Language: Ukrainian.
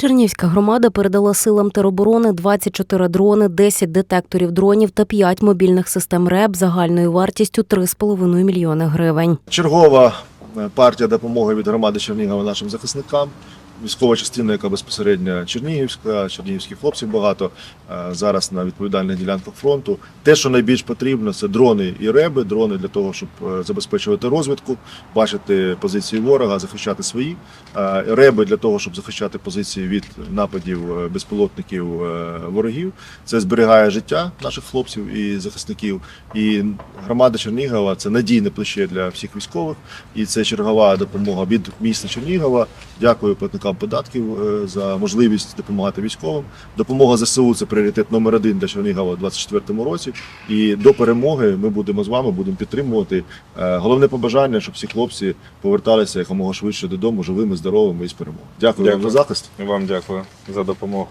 Чернівська громада передала силам тероборони 24 дрони, 10 детекторів дронів та 5 мобільних систем РЕБ загальною вартістю 3,5 мільйони гривень. Чергова е, партія допомоги від громади Чернігова нашим захисникам. Військова частина, яка безпосередньо Чернігівська, чернігівських хлопців багато е, зараз на відповідальних ділянках фронту. Те, що найбільш потрібно, це дрони і реби, дрони для того, щоб е, забезпечувати розвідку, бачити позиції ворога, захищати свої е, реби для того, щоб захищати позиції від нападів безпілотників ворогів. Це зберігає життя наших хлопців і захисників. І громада Чернігова це надійне плече для всіх військових, і це чергова допомога від міста Чернігова. Дякую платникам податків е, за можливість допомагати військовим. Допомога ЗСУ це пріоритет номер один для Чернігова у 2024 році. І до перемоги ми будемо з вами, будемо підтримувати. Е, Головне побажання, щоб всі хлопці поверталися якомога швидше додому, живими, здоровими і з перемогою. Дякую, вам Дякую. за захист. Вам дякую за допомогу.